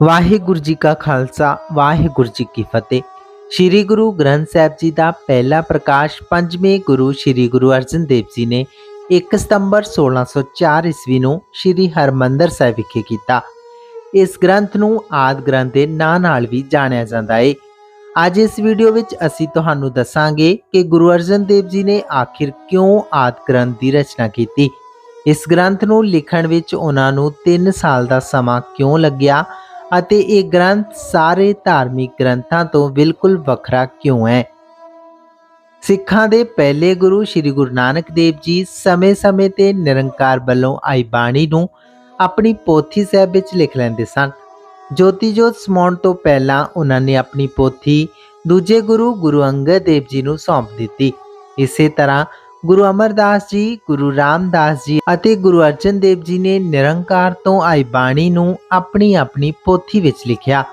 ਵਾਹਿਗੁਰੂ ਜੀ ਕਾ ਖਾਲਸਾ, ਵਾਹਿਗੁਰੂ ਜੀ ਕੀ ਫਤਿਹ। ਸ੍ਰੀ ਗੁਰੂ ਗ੍ਰੰਥ ਸਾਹਿਬ ਜੀ ਦਾ ਪਹਿਲਾ ਪ੍ਰਕਾਸ਼ ਪੰਜਵੇਂ ਗੁਰੂ ਸ੍ਰੀ ਗੁਰੂ ਅਰਜਨ ਦੇਵ ਜੀ ਨੇ 1 ਸਤੰਬਰ 1604 ਈਸਵੀ ਨੂੰ ਸ੍ਰੀ ਹਰਮੰਦਰ ਸਾਹਿਬ ਵਿਖੇ ਕੀਤਾ। ਇਸ ਗ੍ਰੰਥ ਨੂੰ ਆਦ ਗ੍ਰੰਥ ਦੇ ਨਾਂ ਨਾਲ ਵੀ ਜਾਣਿਆ ਜਾਂਦਾ ਹੈ ਅੱਜ ਇਸ ਵੀਡੀਓ ਵਿੱਚ ਅਸੀਂ ਤੁਹਾਨੂੰ ਦੱਸਾਂਗੇ ਕਿ ਗੁਰੂ ਅਰਜਨ ਦੇਵ ਜੀ ਨੇ ਆਖਿਰ ਕਿਉਂ ਆਦ ਗ੍ਰੰਥ ਦੀ ਰਚਨਾ ਕੀਤੀ। ਇਸ ਗ੍ਰੰਥ ਨੂੰ ਲਿਖਣ ਵਿੱਚ ਉਹਨਾਂ ਨੂੰ 3 ਸਾਲ ਦਾ ਸਮਾਂ ਕਿਉਂ ਲੱਗਿਆ ਅਤੇ ਇਹ ਗ੍ਰੰਥ ਸਾਰੇ ਧਾਰਮਿਕ ਗ੍ਰੰਥਾਂ ਤੋਂ ਬਿਲਕੁਲ ਵੱਖਰਾ ਕਿਉਂ ਹੈ? ਸਿੱਖਾਂ ਦੇ ਪਹਿਲੇ ਗੁਰੂ ਸ੍ਰੀ ਗੁਰੂ ਨਾਨਕ ਦੇਵ ਜੀ ਸਮੇਂ-ਸਮੇਂ ਤੇ ਨਿਰੰਕਾਰ ਵੱਲੋਂ ਆਈ ਬਾਣੀ ਨੂੰ ਆਪਣੀ ਪੋਥੀ ਸਾਹਿਬ ਵਿੱਚ ਲਿਖ ਲੈਂਦੇ ਸਨ। ਜੋਤੀ ਜੋਤ ਸਮਾਉਣ ਤੋਂ ਪਹਿਲਾਂ ਉਹਨਾਂ ਨੇ ਆਪਣੀ ਪੋਥੀ ਦੂਜੇ ਗੁਰੂ ਗੁਰੂ ਅੰਗਦ ਦੇਵ ਜੀ ਨੂੰ ਸੌਂਪ ਦਿੱਤੀ। ਇਸੇ ਤਰ੍ਹਾਂ ਗੁਰੂ ਅਮਰਦਾਸ ਜੀ, ਗੁਰੂ ਰਾਮਦਾਸ ਜੀ ਅਤੇ ਗੁਰੂ ਅਰਜਨ ਦੇਵ ਜੀ ਨੇ ਨਿਰੰਕਾਰ ਤੋਂ ਆਈ ਬਾਣੀ ਨੂੰ ਆਪਣੀ ਆਪਣੀ ਪੋਥੀ ਵਿੱਚ ਲਿਖਿਆ।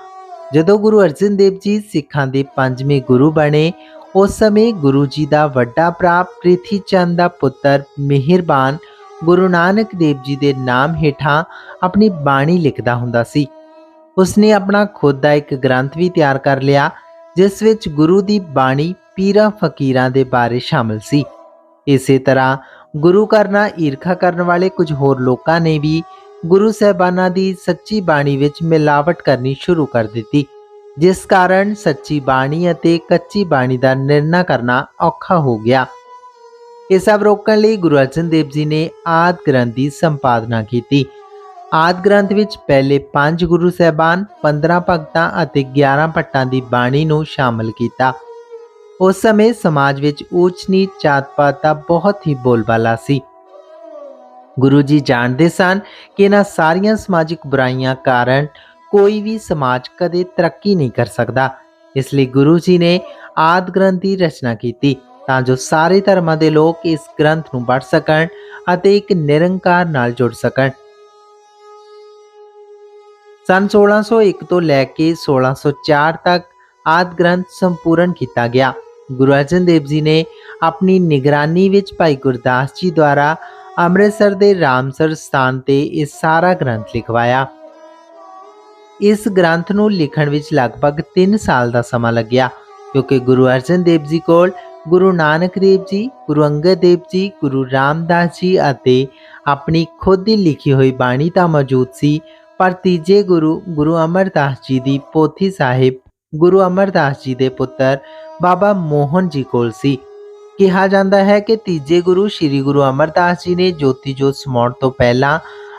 ਜਦੋਂ ਗੁਰੂ ਅਰਜਨ ਦੇਵ ਜੀ ਸਿੱਖਾਂ ਦੇ ਪੰਜਵੇਂ ਗੁਰੂ ਬਣੇ, ਉਸ ਸਮੇਂ ਗੁਰੂ ਜੀ ਦਾ ਵੱਡਾ ਭਰਾ ਪ੍ਰਿਥੀ ਚੰਦ ਦਾ ਪੁੱਤਰ ਮਿਹਰਬਾਨ ਗੁਰੂ ਨਾਨਕ ਦੇਵ ਜੀ ਦੇ ਨਾਮ ਹੇਠਾਂ ਆਪਣੀ ਬਾਣੀ ਲਿਖਦਾ ਹੁੰਦਾ ਸੀ। ਉਸਨੇ ਆਪਣਾ ਖੁਦ ਦਾ ਇੱਕ ਗ੍ਰੰਥ ਵੀ ਤਿਆਰ ਕਰ ਲਿਆ, ਜਿਸ ਵਿੱਚ ਗੁਰੂ ਦੀ ਬਾਣੀ ਪੀਰਾਂ ਫਕੀਰਾਂ ਦੇ ਬਾਰੇ ਸ਼ਾਮਲ ਸੀ। ਇਸੇ ਤਰ੍ਹਾਂ ਗੁਰੂ ਕਰਨਾ ਈਰਖਾ ਕਰਨ ਵਾਲੇ ਕੁਝ ਹੋਰ ਲੋਕਾਂ ਨੇ ਵੀ ਗੁਰੂ ਸਹਿਬਾਨਾਂ ਦੀ ਸੱਚੀ ਬਾਣੀ ਵਿੱਚ ਮਿਲਾਵਟ ਕਰਨੀ ਸ਼ੁਰੂ ਕਰ ਦਿੱਤੀ, ਜਿਸ ਕਾਰਨ ਸੱਚੀ ਬਾਣੀ ਅਤੇ ਕੱਚੀ ਬਾਣੀ ਦਾ ਨਿਰਣਾ ਕਰਨਾ ਔਖਾ ਹੋ ਗਿਆ। ਇਹ ਸਭ ਰੋਕਣ ਲਈ ਗੁਰੂ ਅਰਜਨ ਦੇਵ ਜੀ ਨੇ ਆਦ ਗ੍ਰੰਥ ਦੀ ਸੰਪਾਦਨਾ ਕੀਤੀ। ਆਦ ਗ੍ਰੰਥ ਵਿੱਚ ਪਹਿਲੇ 5 ਗੁਰੂ ਸਹਿਬਾਨ 15 ਭਗਤਾਂ ਅਤੇ 11 ਭੱਟਾਂ ਦੀ ਬਾਣੀ ਨੂੰ ਸ਼ਾਮਲ ਕੀਤਾ। ਉਸ ਸਮੇਂ ਸਮਾਜ ਵਿੱਚ ਊਚ ਨੀਚ ਜਾਤ ਪਾਤ ਦਾ ਬਹੁਤ ਹੀ ਬੋਲਬਾਲਾ ਸੀ। ਗੁਰੂ ਜੀ ਜਾਣਦੇ ਸਨ ਕਿ ਇਹਨਾਂ ਸਾਰੀਆਂ ਸਮਾਜਿਕ ਬੁਰਾਈਆਂ ਕਾਰਨ ਕੋਈ ਵੀ ਸਮਾਜ ਕਦੇ ਤਰੱਕੀ ਨਹੀਂ ਕਰ ਸਕਦਾ। ਇਸ ਲਈ ਗੁਰੂ ਜੀ ਨੇ ਆਦ ਗ੍ਰੰਥ ਦੀ ਰਚਨਾ ਕੀਤੀ ਤਾਂ ਜੋ ਸਾਰੇ ਧਰਮਾਂ ਦੇ ਲੋਕ ਇਸ ਗ੍ਰੰਥ ਨੂੰ ਪੜ੍ਹ ਸਕਣ ਅਤੇ ਇੱਕ ਨਿਰੰਕਾਰ ਨਾਲ ਜੁੜ ਸਕਣ। ਸਨ 1601 ਤੋਂ ਲੈ ਕੇ 1604 ਤੱਕ ਆਦ ਗ੍ਰੰਥ ਸੰਪੂਰਨ ਕੀਤਾ ਗਿਆ। ਗੁਰੂ ਅਰਜਨ ਦੇਵ ਜੀ ਨੇ ਆਪਣੀ ਨਿਗਰਾਨੀ ਵਿੱਚ ਭਾਈ ਗੁਰਦਾਸ ਜੀ ਦੁਆਰਾ ਅੰਮ੍ਰਿਤਸਰ ਦੇ ਰਾਮਸਰ ਸਥਾਨ ਤੇ ਇਹ ਸਾਰਾ ਗ੍ਰੰਥ ਲਿਖਵਾਇਆ। ਇਸ ਗ੍ਰੰਥ ਨੂੰ ਲਿਖਣ ਵਿੱਚ ਲਗਭਗ 3 ਸਾਲ ਦਾ ਸਮਾਂ ਲੱਗਿਆ, ਕਿਉਂਕਿ ਗੁਰੂ ਅਰਜਨ ਦੇਵ ਜੀ ਕੋਲ ਗੁਰੂ ਨਾਨਕ ਦੇਵ ਜੀ, ਗੁਰੂ ਅੰਗਦ ਦੇਵ ਜੀ, ਗੁਰੂ ਰਾਮਦਾਸ ਜੀ ਅਤੇ ਆਪਣੀ ਖੁਦ ਦੀ ਲਿਖੀ ਹੋਈ ਬਾਣੀ ਤਾਂ ਮੌਜੂਦ ਸੀ, ਪਰ ਤੀਜੇ ਗੁਰੂ ਗੁਰੂ ਅਮਰਦਾਸ ਜੀ ਦੀ ਪੋਥੀ ਸਾਹਿਬ ਗੁਰੂ ਅਮਰਦਾਸ ਜੀ ਦੇ ਪੁੱਤਰ ਬਾਬਾ ਮੋਹਨ ਜੀ ਕੋਲ ਸੀ। ਕਿਹਾ ਜਾਂਦਾ ਹੈ ਕਿ ਤੀਜੇ ਗੁਰੂ ਸ੍ਰੀ ਗੁਰੂ ਅਮਰਦਾਸ ਜੀ ਨੇ ਜੋਤੀ ਜੋਤ ਸਮਾਉਣ ਤੋਂ ਪਹਿਲਾਂ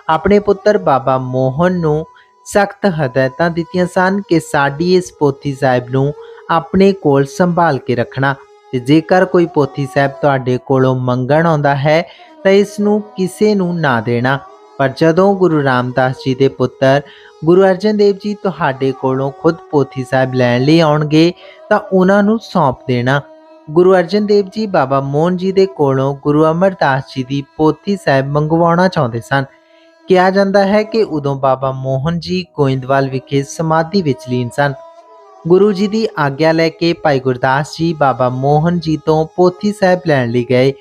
ਆਪਣੇ ਪੁੱਤਰ ਬਾਬਾ ਮੋਹਨ ਨੂੰ ਸਖਤ ਹਦਾਇਤਾਂ ਦਿੱਤੀਆਂ ਸਨ ਕਿ ਸਾਡੀ ਇਸ ਪੋਥੀ ਸਾਹਿਬ ਨੂੰ ਆਪਣੇ ਕੋਲ ਸੰਭਾਲ ਕੇ ਰੱਖਣਾ। ਤੇ ਜੇਕਰ ਕੋਈ ਪੋਥੀ ਸਾਹਿਬ ਤੁਹਾਡੇ ਕੋਲੋਂ ਮੰਗਣ ਆਉਂਦਾ ਹੈ, ਤਾਂ ਇਸ ਨੂੰ ਕਿਸੇ ਨੂੰ ਨਾ ਦੇਣਾ। ਪਰ ਜਦੋਂ ਗੁਰੂ ਰਾਮਦਾਸ ਜੀ ਦੇ ਪੁੱਤਰ ਗੁਰੂ ਅਰਜਨ ਦੇਵ ਜੀ ਤੁਹਾਡੇ ਕੋਲੋਂ ਖੁਦ ਪੋਥੀ ਸਾਹਿਬ ਲੈਣ ਲਈ ਆਉਣਗੇ, ਤਾਂ ਉਹਨਾਂ ਨੂੰ ਸੌਂਪ ਦੇਣਾ। ਗੁਰੂ ਅਰਜਨ ਦੇਵ ਜੀ ਬਾਬਾ ਮੋਹਨ ਜੀ ਦੇ ਕੋਲੋਂ ਗੁਰੂ ਅਮਰਦਾਸ ਜੀ ਦੀ ਪੋਥੀ ਸਾਹਿਬ ਮੰਗਵਾਉਣਾ ਚਾਹੁੰਦੇ ਸਨ। ਕਿਹਾ ਜਾਂਦਾ ਹੈ ਕਿ ਉਦੋਂ ਬਾਬਾ ਮੋਹਨ ਜੀ ਗੋਇੰਦਵਾਲ ਵਿਖੇ ਸਮਾਧੀ ਵਿੱਚ ਲੀਨ ਸਨ। ਗੁਰੂ ਜੀ ਦੀ ਆਗਿਆ ਲੈ ਕੇ ਭਾਈ ਗੁਰਦਾਸ ਜੀ ਬਾਬਾ ਮੋਹਨ ਜੀ ਤੋਂ ਪੋਥੀ ਸਾਹਿਬ ਲੈਣ ਲਈ ਗਏ,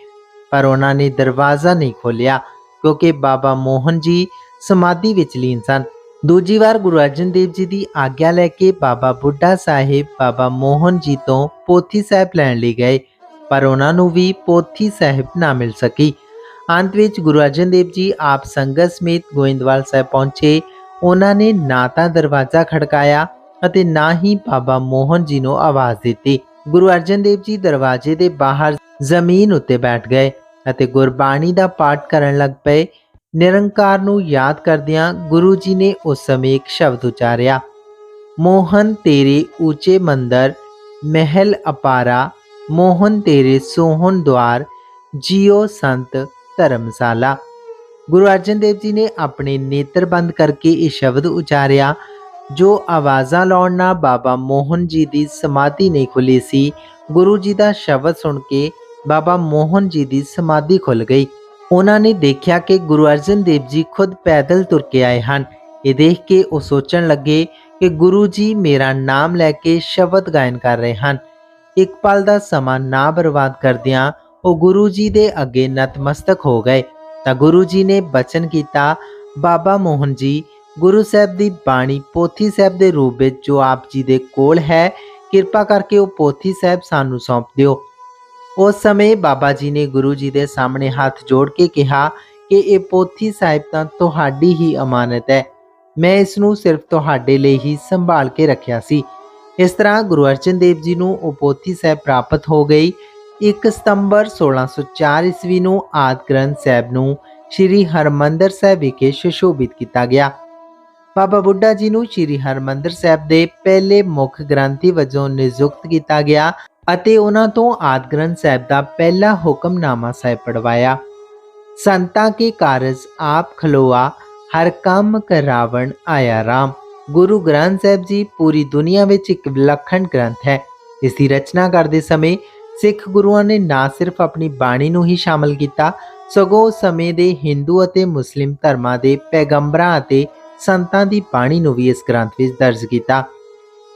ਪਰ ਉਹਨਾਂ ਨੇ ਦਰਵਾਜ਼ਾ ਨਹੀਂ ਖੋਲ੍ਹਿਆ, ਕਿਉਂਕਿ ਬਾਬਾ ਮੋਹਨ ਜੀ ਸਮਾਧੀ ਵਿੱਚ ਲੀਨ ਸਨ। ਦੂਜੀ ਵਾਰ ਗੁਰੂ ਅਰਜਨ ਦੇਵ ਜੀ ਦੀ ਆਗਿਆ ਲੈ ਕੇ ਬਾਬਾ ਬੁੱਢਾ ਸਾਹਿਬ, ਬਾਬਾ ਮੋਹਨ ਜੀ ਤੋਂ ਪੋਥੀ ਸਾਹਿਬ ਲੈਣ ਲਈ ਗਏ, ਪਰ ਉਹਨਾਂ ਨੂੰ ਵੀ ਪੋਥੀ ਸਾਹਿਬ ਨਾ ਮਿਲ ਸਕੀ। ਅੰਤ ਵਿੱਚ ਗੁਰੂ ਅਰਜਨ ਦੇਵ ਜੀ ਆਪ ਸੰਗਤ ਸਮੇਤ ਗੋਇੰਦਵਾਲ ਸਾਹਿਬ ਪਹੁੰਚੇ। ਉਹਨਾਂ ਨੇ ਨਾ ਤਾਂ ਦਰਵਾਜ਼ਾ ਖੜਕਾਇਆ ਅਤੇ ਨਾ ਹੀ ਬਾਬਾ ਮੋਹਨ ਜੀ ਨੂੰ ਆਵਾਜ਼ ਦਿੱਤੀ। ਗੁਰੂ ਅਰਜਨ ਦੇਵ ਜੀ ਦਰਵਾਜ਼ੇ ਦੇ ਬਾਹਰ ਜ਼ਮੀਨ ਉੱਤੇ ਬੈਠ ਗਏ ਅਤੇ ਗੁਰਬਾਣੀ ਦਾ ਪਾਠ ਕਰਨ ਲੱਗ ਪਏ। ਨਿਰੰਕਾਰ ਨੂੰ ਯਾਦ ਕਰਦਿਆਂ ਗੁਰੂ ਜੀ ਨੇ ਉਸ ਸਮੇਂ ਇੱਕ ਸ਼ਬਦ ਉਚਾਰਿਆ, ਮੋਹਨ ਤੇਰੇ ਉੱਚੇ ਮੰਦਰ, ਮਹਿਲ ਅਪਾਰਾ, ਮੋਹਨ ਤੇਰੇ ਸੋਹਣ ਦਵਾਰ ਜੀਓ ਸੰਤ ਧਰਮਸ਼ਾਲਾ। ਗੁਰੂ ਅਰਜਨ ਦੇਵ ਜੀ ਨੇ ਆਪਣੇ ਨੇਤਰ ਬੰਦ ਕਰਕੇ ਇਹ ਸ਼ਬਦ ਉਚਾਰਿਆ, ਜੋ ਆਵਾਜ਼ਾਂ ਲਾਉਣ ਨਾਲ ਬਾਬਾ ਮੋਹਨ ਜੀ ਦੀ ਸਮਾਧੀ ਨਹੀਂ ਖੁੱਲੀ ਸੀ, ਗੁਰੂ ਜੀ ਦਾ ਸ਼ਬਦ ਸੁਣ ਕੇ ਬਾਬਾ ਮੋਹਨ ਜੀ ਦੀ ਸਮਾਧੀ ਖੁੱਲ ਗਈ। ਉਹਨਾਂ ਨੇ ਦੇਖਿਆ ਕਿ ਗੁਰੂ ਅਰਜਨ ਦੇਵ ਜੀ ਖੁਦ ਪੈਦਲ ਤੁਰ ਕੇ ਆਏ ਹਨ। ਇਹ ਦੇਖ ਕੇ ਉਹ ਸੋਚਣ ਲੱਗੇ ਕਿ ਗੁਰੂ ਜੀ ਮੇਰਾ ਨਾਮ ਲੈ ਕੇ ਸ਼ਬਦ ਗਾਇਨ ਕਰ ਰਹੇ ਹਨ। ਇੱਕ ਪਲ ਦਾ ਸਮਾਂ ਨਾ ਬਰਬਾਦ ਕਰਦਿਆਂ ਉਹ ਗੁਰੂ ਜੀ ਦੇ ਅੱਗੇ ਨਤਮਸਤਕ ਹੋ ਗਏ। ਤਾਂ ਗੁਰੂ ਜੀ ਨੇ ਬਚਨ ਕੀਤਾ, ਬਾਬਾ ਮੋਹਨ ਜੀ, ਗੁਰੂ ਸਾਹਿਬ ਦੀ ਬਾਣੀ ਪੋਥੀ ਸਾਹਿਬ ਦੇ ਰੂਪ ਵਿੱਚ ਜੋ ਆਪ ਜੀ ਦੇ ਕੋਲ ਹੈ, ਕਿਰਪਾ ਕਰਕੇ ਉਹ ਪੋਥੀ ਸਾਹਿਬ ਸਾਨੂੰ ਸੌਂਪ ਦਿਓ। ਉਸ ਸਮੇਂ ਬਾਬਾ ਜੀ ਨੇ ਗੁਰੂ ਜੀ ਦੇ ਸਾਹਮਣੇ ਹੱਥ ਜੋੜ ਕੇ ਕਿਹਾ ਕਿ ਇਹ ਪੋਥੀ ਸਾਹਿਬ ਤਾਂ ਤੁਹਾਡੀ ਹੀ ਅਮਾਨਤ ਹੈ। ਮੈਂ ਇਸ ਨੂੰ ਸਿਰਫ ਤੁਹਾਡੇ ਲਈ ਹੀ ਸੰਭਾਲ ਕੇ ਰੱਖਿਆ ਸੀ। ਇਸ ਤਰ੍ਹਾਂ ਗੁਰੂ ਅਰਜਨ ਦੇਵ ਜੀ ਨੂੰ ਉਹ ਪੋਥੀ ਸਾਹਿਬ ਪ੍ਰਾਪਤ ਹੋ ਗਈ। 1 ਸਤੰਬਰ 1604 ਈਸਵੀ ਨੂੰ ਆਦਿ ਗ੍ਰੰਥ ਸਾਹਿਬ ਨੂੰ ਸ੍ਰੀ ਹਰਮੰਦਰ ਸਾਹਿਬ ਵਿਖੇ ਸੁਸ਼ੋਭਿਤ ਕੀਤਾ ਗਿਆ। ਬਾਬਾ ਬੁੱਢਾ ਜੀ ਨੂੰ ਸ੍ਰੀ ਹਰਮੰਦਰ ਸਾਹਿਬ ਦੇ ਪਹਿਲੇ ਮੁੱਖ ਗ੍ਰੰਥੀ ਵਜੋਂ ਨਿਯੁਕਤ ਕੀਤਾ ਗਿਆ। ਅਤੇ ਉਹਨਾਂ ਤੋਂ ਆਦਿ ਗ੍ਰੰਥ ਸਾਹਿਬ ਦਾ ਪਹਿਲਾ ਹੁਕਮਨਾਮਾ ਸਾਹਿਬ ਪੜਵਾਇਆ ਸੰਤਾਂ ਕੇ ਕਾਰਜ ਆਪ ਖਲੋਆ, ਹਰ ਕੰਮ ਕਰਾਵਣ ਆਇਆ ਰਾਮ। ਗੁਰੂ ਗ੍ਰੰਥ ਸਾਹਿਬ ਜੀ ਪੂਰੀ ਦੁਨੀਆ ਵਿੱਚ ਇੱਕ ਵਿਲੱਖਣ ਗ੍ਰੰਥ ਹੈ। ਇਸ ਦੀ ਰਚਨਾ ਕਰਦੇ ਸਮੇਂ ਸਿੱਖ ਗੁਰੂਆਂ ਨੇ ਨਾ ਸਿਰਫ ਆਪਣੀ ਬਾਣੀ ਨੂੰ ਹੀ ਸ਼ਾਮਲ ਕੀਤਾ, ਸਗੋਂ ਸਮੇਂ ਦੇ ਹਿੰਦੂ ਅਤੇ ਮੁਸਲਿਮ ਧਰਮਾਂ ਦੇ ਪੈਗੰਬਰਾਂ ਅਤੇ ਸੰਤਾਂ ਦੀ ਬਾਣੀ ਨੂੰ ਵੀ ਇਸ ਗ੍ਰੰਥ ਵਿੱਚ ਦਰਜ ਕੀਤਾ।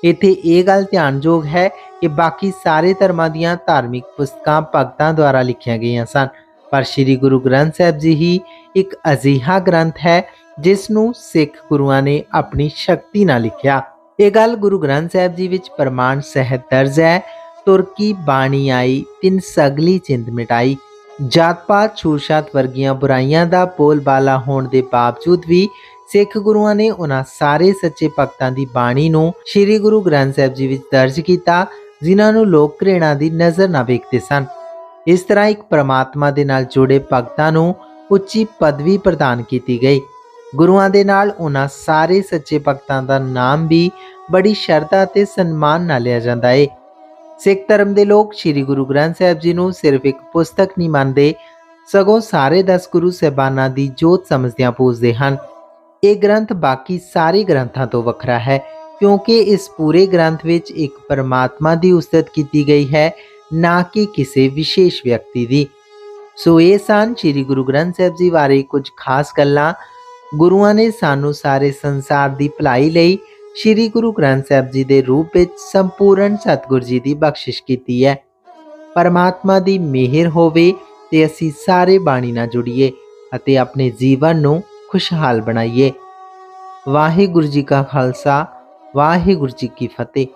ਇੱਥੇ ਇਹ ਗੱਲ ਧਿਆਨਯੋਗ ਹੈ ਕਿ ਬਾਕੀ ਸਾਰੇ ਧਰਮਾਂ ਦੀਆਂ ਧਾਰਮਿਕ ਪੁਸਤਕਾਂ ਭਗਤਾਂ ਦੁਆਰਾ ਲਿਖੀਆਂ ਗਈਆਂ ਸਨ। ਪਰ ਸ੍ਰੀ ਗੁਰੂ ਗ੍ਰੰਥ ਸਾਹਿਬ ਜੀ ਹੀ ਇੱਕ ਅਜੀਹਾ ਗ੍ਰੰਥ ਹੈ ਜਿਸ ਨੂੰ ਸਿੱਖ ਗੁਰੂਆਂ ਨੇ ਆਪਣੀ ਸ਼ਕਤੀ ਨਾਲ ਲਿਖਿਆ। ਇਹ ਗੱਲ ਗੁਰੂ ਗ੍ਰੰਥ ਸਾਹਿਬ ਜੀ ਵਿੱਚ ਪ੍ਰਮਾਣ ਸਹਿਤ ਦਰਜ ਹੈ। ਤੁਰਕੀ ਬਾਣੀ ਆਈ, ਤਿੰਨ ਸਗਲੀ ਚਿੰਦ ਮਿਟਾਈ। ਜਾਤ ਪਾਤ ਛੂਤ ਵਰਗੀਆਂ ਬੁਰਾਈਆਂ ਦਾ ਬੋਲਬਾਲਾ ਹੋਣ ਦੇ ਬਾਵਜੂਦ ਵੀ ਸਿੱਖ ਗੁਰੂਆਂ ਨੇ ਉਹਨਾਂ ਸਾਰੇ ਸੱਚੇ ਭਗਤਾਂ ਦੀ ਬਾਣੀ ਨੂੰ ਸ੍ਰੀ ਗੁਰੂ ਗ੍ਰੰਥ ਸਾਹਿਬ ਜੀ ਵਿੱਚ ਦਰਜ ਕੀਤਾ, ਜਿਨ੍ਹਾਂ ਨੂੰ ਲੋਕ ਘ੍ਰਿਣਾ ਦੀ ਨਜ਼ਰ ਨਾ ਵੇਖਦੇ ਸਨ। ਇਸ ਤਰ੍ਹਾਂ ਇੱਕ ਪ੍ਰਮਾਤਮਾ ਦੇ ਨਾਲ ਜੁੜੇ ਭਗਤਾਂ ਨੂੰ ਉੱਚੀ ਪਦਵੀ ਪ੍ਰਦਾਨ ਕੀਤੀ ਗਈ। ਗੁਰੂਆਂ ਦੇ ਨਾਲ ਉਹਨਾਂ ਸਾਰੇ ਸੱਚੇ ਭਗਤਾਂ ਦਾ ਨਾਮ ਵੀ ਬੜੀ ਸ਼ਰਧਾ ਤੇ ਸਨਮਾਨ ਨਾਲ ਲਿਆ ਜਾਂਦਾ ਏ। ਸਿੱਖ ਧਰਮ ਦੇ ਲੋਕ ਸ੍ਰੀ ਗੁਰੂ ਗ੍ਰੰਥ ਸਾਹਿਬ ਜੀ ਨੂੰ ਸਿਰਫ ਇੱਕ ਪੁਸਤਕ ਨਹੀਂ ਮੰਨਦੇ, ਸਗੋਂ ਸਾਰੇ 10 ਗੁਰੂ ਸਹਿਬਾਨਾਂ ਦੀ ਜੋਤ ਸਮਝਦਿਆਂ ਪੂਜਦੇ ਹਨ। ਇਹ ਗ੍ਰੰਥ ਬਾਕੀ ਸਾਰੇ ਗ੍ਰੰਥਾਂ ਤੋਂ ਵੱਖਰਾ ਹੈ, ਕਿਉਂਕਿ ਇਸ ਪੂਰੇ ਗ੍ਰੰਥ ਵਿੱਚ ਇੱਕ ਪਰਮਾਤਮਾ ਦੀ ਉਸਤਤ ਕੀਤੀ ਗਈ ਹੈ, ਨਾ ਕਿ ਕਿਸੇ ਵਿਸ਼ੇਸ਼ ਵਿਅਕਤੀ ਦੀ। ਸੋ ਇਹ ਸਨ ਸ੍ਰੀ ਗੁਰੂ ਗ੍ਰੰਥ ਸਾਹਿਬ ਜੀ ਬਾਰੇ ਕੁਝ ਖਾਸ ਗੱਲਾਂ। ਗੁਰੂਆਂ ਨੇ ਸਾਨੂੰ ਸਾਰੇ ਸੰਸਾਰ ਦੀ ਭਲਾਈ ਲਈ ਸ੍ਰੀ ਗੁਰੂ ਗ੍ਰੰਥ ਸਾਹਿਬ ਜੀ ਦੇ ਰੂਪ ਵਿੱਚ ਸੰਪੂਰਨ ਸਤਿਗੁਰ ਜੀ ਦੀ ਬਖਸ਼ਿਸ਼ ਕੀਤੀ ਹੈ। ਪਰਮਾਤਮਾ ਦੀ ਮਿਹਰ ਹੋਵੇ ਤੇ ਅਸੀਂ ਸਾਰੇ ਬਾਣੀ ਨਾਲ ਜੁੜੀਏ ਅਤੇ ਆਪਣੇ ਜੀਵਨ ਨੂੰ ਖੁਸ਼ਹਾਲ ਬਣਾਈਏ। ਵਾਹਿਗੁਰੂ ਜੀ ਕਾ ਖਾਲਸਾ ਵਾਹਿਗੁਰੂ ਜੀ ਕੀ ਫਤਿਹ।